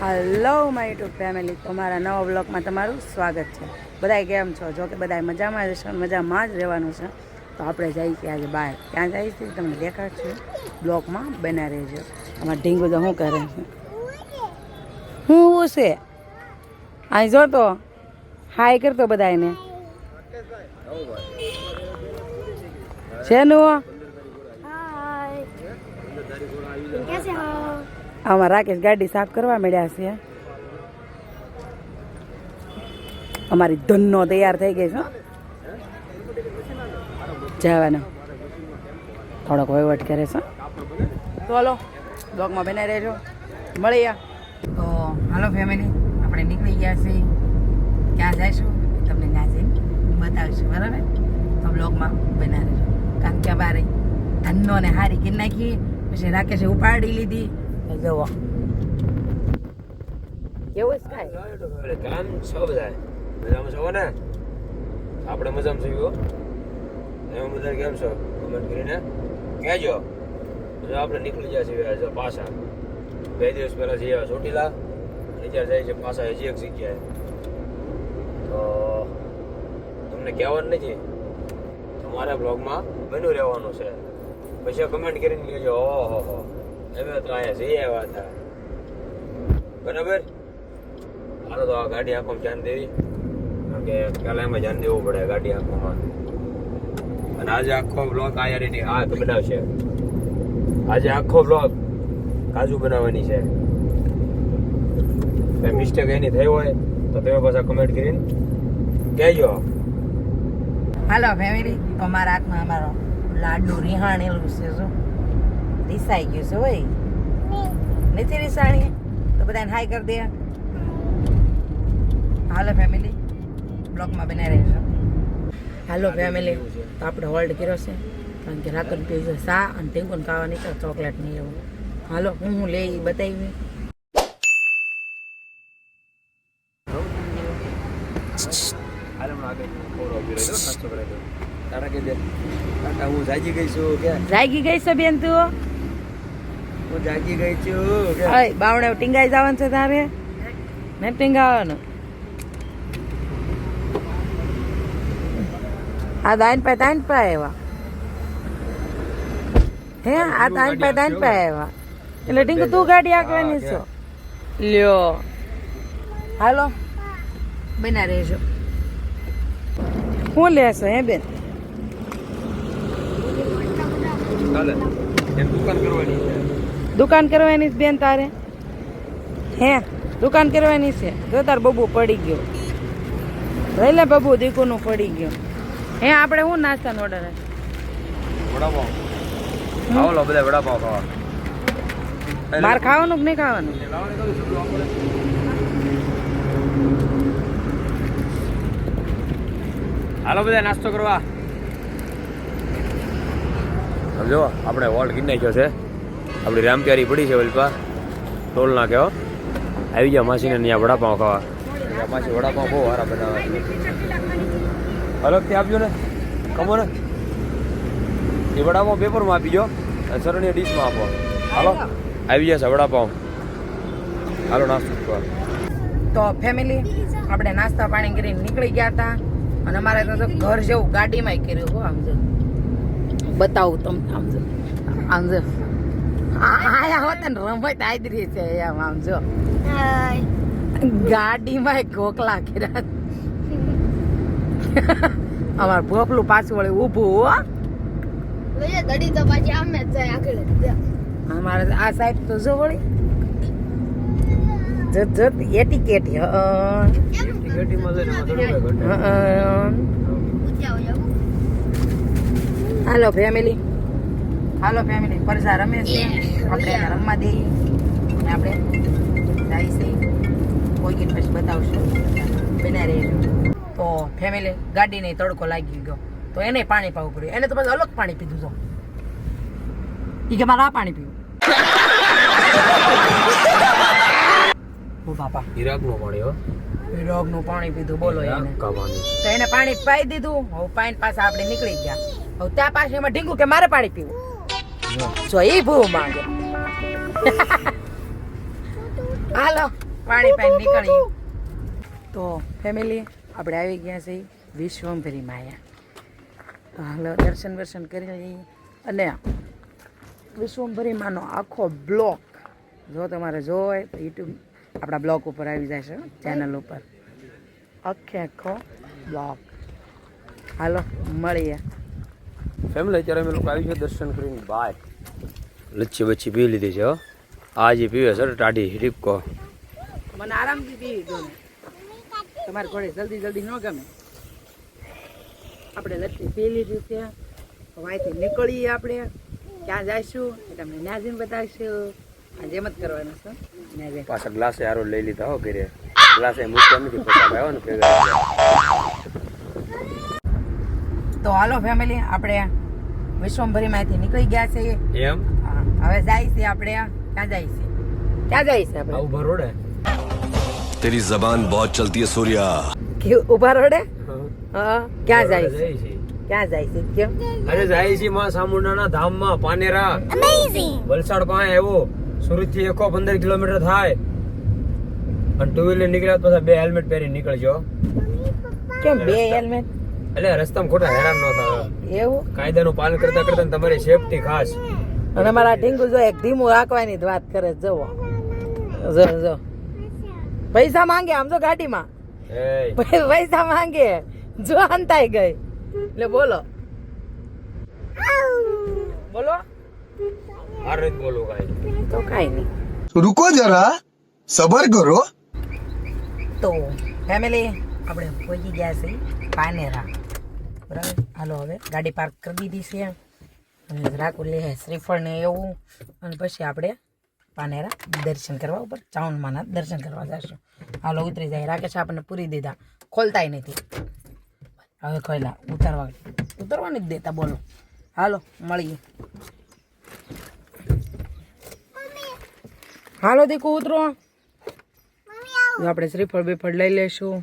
Hello my YouTube family તમારા નવા બ્લોગમાં તમારું સ્વાગત છે. બધાય કેમ છો? જો કે બધાય મજામાં રહેશો મજામાં જ રહેવાનું છે. તો આપણે જઈએ છીએ આજે બહાર. ક્યાં જઈએ છીએ? તમને દેખાડશું બ્લોગમાં બના રહેજો. અમારા ઢીંગુ તો શું કરે? છે હું છે? અહીં જો તો. હાય કરતો બધાને શેનું? આમાં રાકેશ ગાડી સાફ કરવા મળ્યા છે. અમારી ધનનો તૈયાર થઈ ગઈ છે. જવાનો. થોડોક વહીવટ કરે છે. હાલો બ્લોગમાં બનાવી રહેજો. મળીએ. તો હાલો ફેમિલી આપણે નીકળી ગયા છીએ. ક્યાં જઈશું? તમને ના જઈને બતાવીશું, બરાબર? તો બ્લોગમાં બનાવી રહેજો. કારણ કે અમારે ધનનો ને હારી કરી નાખી પછી રાકેશે ઉપાડી લીધી. જુઓ કેવું કાંઈ? એટલે કામ છો બધા મજામાં છો ને? આપણે મજામાં છીએ. એમાં બધા કેમ છો? કમેન્ટ કરીને કહેજો. જો આપણે નીકળી ગયા છીએ આજે પાછા. બે દિવસ પહેલા આવ્યા ચોટીલા વિચાર જાય છે પાછા હજી એક જગ્યાએ. તો તમને કહેવાનું નથી. તમારા બ્લોગમાં બન્યું રહેવાનું છે. પછી કમેન્ટ કરીને કહેજો. ઓહો હો. અમે તો અહીંયા જઈ આવ્યા હતા. બરાબર? હાલો તો આ ગાડી આંખોમાં ધ્યાન દેવી. કારણ કે કાલે એમાં ધ્યાન દેવું પડે ગાડી આંખોમાં. અને આજે આખો બ્લોક આ આ બનાવશે. આજે આખો બ્લોક કાજુ બનાવવાની છે. કઈ મિસ્ટેક એની થઈ હોય તો તમે પાછા કમેન્ટ કરીને કહેજો. હાલો ફેમિલી તો મારા હાથમાં અમારો લાડુ રિહાણેલું છે શું રીસાઈ ગયું છે હોય. નથી રીસાણી તો બધાને હાય કરી દે. હાલો ફેમિલી બ્લોકમાં બનાવી રહેશો હાલો ફેમિલી તો આપણે હોલ્ડ કર્યો છે. કારણ કે રાતન પીવું છે સા અને ટીંકુન ખાવાની છે ચોકલેટ નહીં એવું. હાલો હું હું લઈ બતાવી. જાગી ગઈ છે બેન તું? હું જાગી ગઈ છું. અય બાવણે ટીંગાઈ જવાનું છે તારે? ને ટીંગાવાનું. આ દાઈન પા દાઈન પા આવ્યા હે આ દાઈન પા દાઈન પા આવ્યા એટલે ટીંકુ તું ગાડી આંકવાની છો? લ્યો. હાલો. બના રહેજો. શું લેશો હે બેન? ચાલે. એમ દુકાન કરવાની છે. દુકાન કરવાની જ બેન તારે? હે? દુકાન કરવાની છે? જો તાર બબુ પડી ગયો. લઈ લે બબુ દીકુનું પડી ગયો. હે આપણે શું નાસ્તાનો ઓર્ડર આવો બધા વડાપાવ ખાવા. ખાવાનું કે નહીં ખાવાનું? હાલો બધા નાસ્તો કરવા. સમજો આપણે વોલ્ટ ગીર નાખ્યો છે. આપણી રામપ્યારી પડી છે વલપા. ટોલ ના કહેવા આવી ગયા માસીને ત્યાં વડાપાઉં ખાવા. ત્યાં માસી વડાપાવ બહુ સારા બનાવે અલગથી આપજો ને. કમો ને એ વડાપાવ પેપરમાં આપી જો અને સરણીય ડીશમાં આપો. હાલો. આવી જશે વડાપાઉં. હાલો નાસ્તો કરવા. તો ફેમિલી આપણે નાસ્તા પાણી કરીને નીકળી ગયા હતા. અને અમારે તો ઘર જેવું ગાડીમાં કર્યું હો આમ જો. બતાવું તમને આમ જો. આમ જો. આયા હોત ને રમત આદરી છે એમ આમ જો. ગાડીમાં ગોકલા કર્યા. અમાર ભોપલું પાછું વળી ઊભું હો. અમારે આ સાઈડ તો જો વળી. જત જત એટીકેટ હાલો ફેમિલી હાલો ફેમિલી પરસા રમે છે. આપણે એને રમવા દઈએ. અને આપણે જાય છે. કોઈ પછી બતાવશું. બના રહી. તો ફેમિલી ગાડીને તડકો લાગી ગયો. તો એને પાણી પાવું પડ્યું. એને તો પછી અલગ પાણી પીધું તો. એ કે મારે આ પાણી પીવું. ઓ બાપા. ઈરાકનો પાણી હો. પાણી પીધું બોલો એને. તો એને પાણી પાઈ દીધું. હવે પાણી પાસે આપણે નીકળી ગયા. હવે ત્યાં પાસે એમાં ઢીંગું કે મારે પાણી પીવું? જો એ ભૂ માંગે. હાલો, પાણી પાણી નીકળી તો ફેમિલી આપણે આવી ગયા છે વિશ્વંભરી માયા. હાલો, દર્શન વર્શન કરી લઈએ. અને વિશ્વંભરી માનો આખો બ્લોક. જો તમારે જોવો હોય તો યુટ્યુબ આપણા બ્લોગ ઉપર આવી જશે ચેનલ ઉપર. આખે આખો બ્લોક. હાલો, મળીએ. ફેમિલી અત્યારે અમે લોકો આવી છે દર્શન કરીને. બાય લચ્છી બચ્છી પી લીધી છે હો. આ જે પીવે સર ટાઢી રીપકો મને આરામથી પીવી ગમે તમારે ઘોડે જલ્દી જલ્દી ન ગમે. આપણે લચ્છી પી લીધી છે. અહીંથી નીકળીએ આપણે. ક્યાં જઈશું એ તમને ન્યાજીને બતાવીશું. આજે એમ જ કરવાનું છે ન્યાજી. પાછા ગ્લાસે આરો લઈ લીધા હો ઘરે. ગ્લાસે મૂકવા નથી પોતા આવ્યો ને ભેગા તો હાલો ફેમિલી આપણે વિશ્વભરી માંથી નીકળી ગયા છે એમ? હવે જાય છે આપણે ક્યાં જાય છે. ક્યાં જાય છે આપણે. ઊભા રોડે? તેરી જબાન બહોત ચલતી હે સૂર્યા. કે ઊભા રોડે? હા. ક્યાં જાય છે? ક્યાં જાય છે? કેમ? અરે જાય છે માં સામુંડાના ધામમાં પાનેરા. અમેઝિંગ વલસાડ પાસે આવ્યો સુરતથી એકો પંદર કિલોમીટર થાય. અને ટુ વ્હીલર નીકળ્યા પછી બે હેલ્મેટ પહેરી નીકળજો. કેમ બે હેલ્મેટ એટલે રસ્તામાં ખોટા હેરાન ન થાય એવું? કાયદાનું પાલન કરતા કરતા તમારી સેફટી ખાસ. અને મારા ઢીંગુ જો એક ધીમું રાખવાની વાત કરે જવો જો જો. પૈસા માંગે આમ જો ગાડીમાં. પૈસા માંગે. જો અંતાઈ ગઈ. એટલે બોલો. બોલો. અરે બોલો કાઈ. તો કાઈ નહીં. રૂકો જરા. સબર કરો. તો ફેમિલી આપણે પહોંચી ગયા છે પાનેરા. બરાબર? હાલો હવે ગાડી પાર્ક કરી દીધી છે અને રાખું લે શ્રીફળ ને એવું અને પછી આપણે પાનેરા દર્શન કરવા ઉપર ચાઉનમાના દર્શન કરવા જઈશું હાલો ઉતરી જાય. રાકેશ આપણને પૂરી દીધા. ખોલતાય નથી. હવે ખોલ્યા ઉતારવા ઉતરવા નથી દેતા બોલો. હાલો મળીએ. હાલો દીકુ ઉતરો. આપણે શ્રીફળ બીફળ લઈ લેશું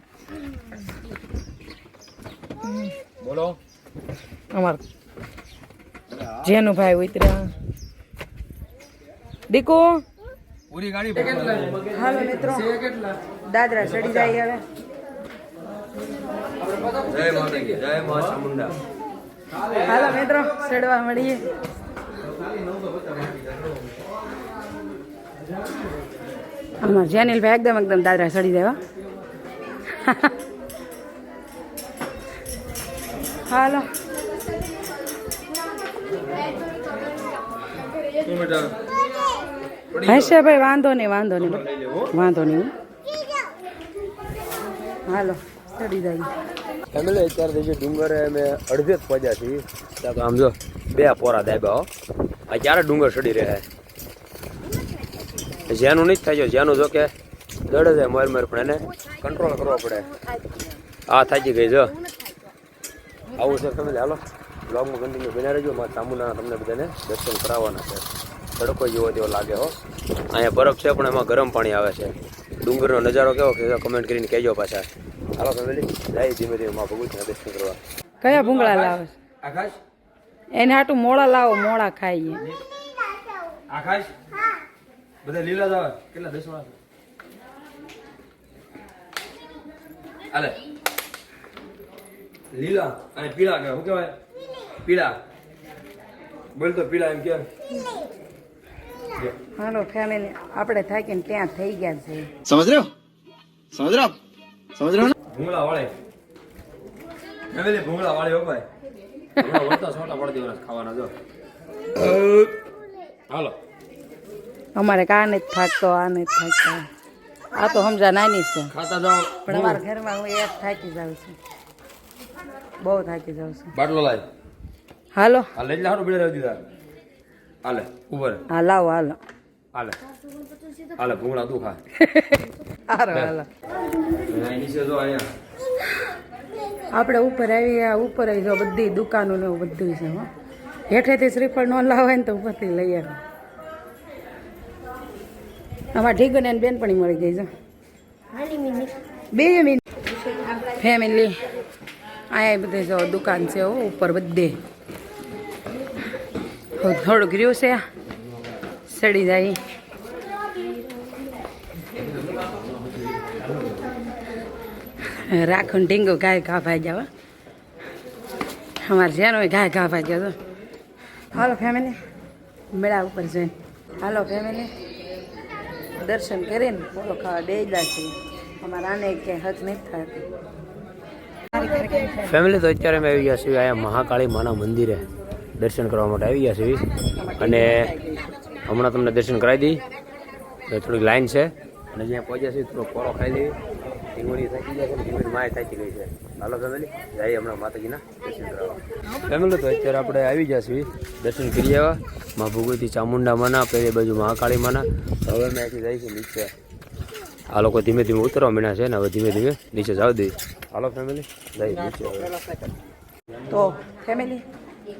બોલો. અમાર જેનું ભાઈ ઉતર્યા. દીકુ? પૂરી ગાડી હાલો મિત્રો દાદરા ચડી જાય હવે. જય માતાજી જય મા ચામુંડા. હાલો મિત્રો ચડવા મળીએ. આમાં જેનિલ ભાઈ એકદમ એકદમ દાદરા ચડી જાય હાલો હશે ભાઈ વાંધો નહીં વાંધો નહીં વાંધો નહીં હાલો ચડી જાય ફેમિલી અત્યારે જે ડુંગરે અમે અડધે જ પહોંચ્યા છીએ ત્યાં આમ જો બે પોરા દાબ્યા હો આ ક્યારે ડુંગર ચડી રહ્યા છે જેનું નહીં થાય છે જેનું જો કે દડે જાય મર મર પણ એને કંટ્રોલ કરવો પડે આ થાકી ગઈ જો આવું છે તમે હાલો. બ્લોગમાં કન્ટિન્યુ બન્યા રહેજો. મારા ચામુંડાના તમને બધાને દર્શન કરાવવાના છે. તડકો જેવો તેવો લાગે હો. અહીંયા બરફ છે પણ એમાં ગરમ પાણી આવે છે. ડુંગરનો નજારો કેવો કે કમેન્ટ કરીને કહેજો પાછા. હાલો ફેમિલી જાય ધીમે ધીમે મા ભગવતના દર્શન કરવા. કયા ભૂંગળા લાવે છે? આકાશ? એને હાટું મોડા લાવો મોળા ખાઈએ આકાશ? બધા લીલા જાવ કેટલા દસ વાળા હાલે. લીલા અને પીળા કે શું કહેવાય? પીળા. બોલ તો પીળા એમ કે. હાલો ફેમિલી આપણે થાકીને ત્યાં થઈ ગયા છે. સમજ રહ્યો? સમજ રહ્યો? સમજ રહ્યો ભૂંગળા વાળે. ફેમિલી ભૂંગળા વાળે હો ભાઈ. ભૂંગળા વળતા છોટા પડી દેવાના ખાવાના જો. હાલો. અમારે કાને થાકતો આને થાકતો. આ તો સમજા નાની છે. ખાતા જાઓ. પણ અમારા ઘરમાં હું એ જ થાકી જાઉં છું. બહુ થાકી જાઉં છું. બાટલો લાય. હાલો. આ લઈ લાવો હારું બીડે રહી દીધા. હાલે ઉપર હા લાવો હાલો. હાલે. હાલે ભૂંગળા તું ખા. હારો હાલો. નીચે જો અહીંયા. આપણે ઉપર આવી ગયા ઉપર આવી જો બધી દુકાનો ને એવું બધું છે હો. હેઠેથી શ્રીફળ ન લાવે ને તો ઉપરથી લઈ આવે. આમાં ઠીક ને બેનપણી મળી ગઈ છે બે મિનિટ ફેમિલી. અહીંયા બધે જો દુકાન છે ઉપર બધે. થોડુંક રહ્યું છે સડી જાય. રાખું ઢીંગો ગાય ઘા ભાઈ જાવ અમારે જેનો હોય ગાય ઘા ભાઈ ગયો તો હાલો ફેમિલી મેળા ઉપર જઈને. હાલો ફેમિલી દર્શન કરીને બોલો ખાવા બે છે અમારા આને ક્યાંય હક નથી થતી. ફેમિલી તો અત્યારે અમે આવી ગયા છીએ અહીંયા મહાકાળી માના મંદિરે. દર્શન કરવા માટે આવી ગયા છીએ. અને હમણાં તમને દર્શન કરાવી દઈ. થોડીક લાઈન છે. અને જ્યાં પહોંચ્યા છીએ થોડો કોરો ખાઈ લેવી ટીંગોળી થાકી ગયા છે ટીંગોળી માય થાકી ગઈ છે. હાલો ફેમિલી જઈએ હમણાં માતાજીના દર્શન કરાવવા ફેમિલી તો અત્યારે આપણે આવી ગયા છીએ. દર્શન કરી આવ્યા. મા ભગવતી ચામુંડા માના, પેલી બાજુ મહાકાળી માના. હવે અમે અહીંથી જઈએ નીચે. આ લોકો ધીમે ધીમે ઉતરવા માંડ્યા છે ને હવે ધીમે ધીમે નીચે જાવ દઈએ હાલો ફેમિલી જઈ નીચે તો ફેમિલી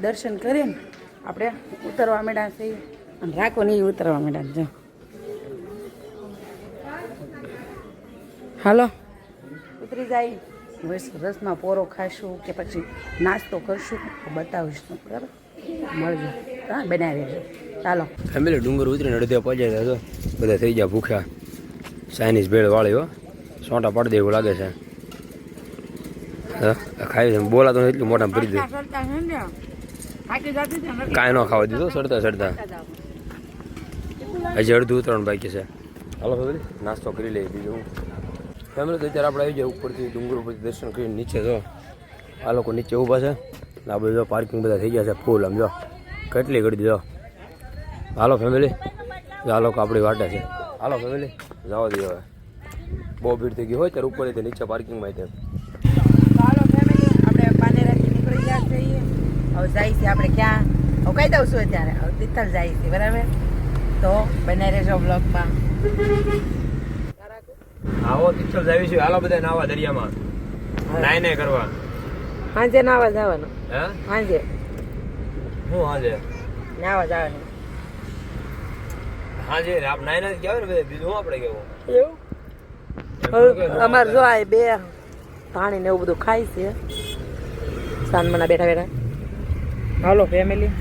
દર્શન કરીને આપણે ઉતરવા માંડ્યા છીએ. અને રાખો નહીં ઉતરવા માંડ્યા જો. હાલો. ઉતરી જાય. હવે રસમાં પોરો ખાશું કે પછી નાસ્તો કરશું. બતાવીશ તો બરાબર મળજો. હા બનાવી દેજો. ચાલો ફેમિલી ડુંગર ઉતરીને અડધે પહોંચ્યા જાય બધા થઈ ગયા ભૂખ્યા. ચાઇનીઝ ભેળ વાળી હો. સોટા પાડી દે એવું લાગે છે. ખાઈ છે. બોલાતો એટલું મોટા ભરી દે. કાંઈ ન ખાવા દીધો સડતા સડતા હજી અડધું ત્રણ બાકી છે. હાલો ફેમિલી નાસ્તો કરી લઈએ બીજું હું. ફેમિલી તો અત્યારે આપણે આવી જાય ઉપરથી ડુંગર ઉપરથી દર્શન કરીને નીચે જો. આ લોકો નીચે ઊભા છે. આ બધું પાર્કિંગ બધા થઈ ગયા છે. ફૂલ આમ જો. કેટલી કરી દીધો હાલો ફેમિલી આ લોકો આપણી વાટે છે. હાલો ફેમિલી. જવા દે હવે. બહુ ભીડ થઈ ગઈ હોય ત્યારે ઉપર તે નીચે પાર્કિંગમાં તે હાલો ફેમિલી આપણે પાનેરાથી નીકળી ગયા છીએ. હવે જાય છે આપણે ક્યાં? હવે કહી દઉં છું અત્યારે. હવે તિથલ જાય છે બરાબર? તો બને રહેજો બ્લોગમાં આવો તિથલ જાવી છું. હાલો બધા નાવા દરિયામાં. નાય નાય કરવા. સાંજે નાવા જવાનું. હે? સાંજે હું હાજે? નાવા જવાનું. હાજે આપ નાય નાય કહેવાય ને બીજું આપણે કેવું એવું? અમારે જો આ બે પાણી ને એવું બધું ખાય છે. સાંજમાં બેઠા બેઠા. હાલો ફેમિલી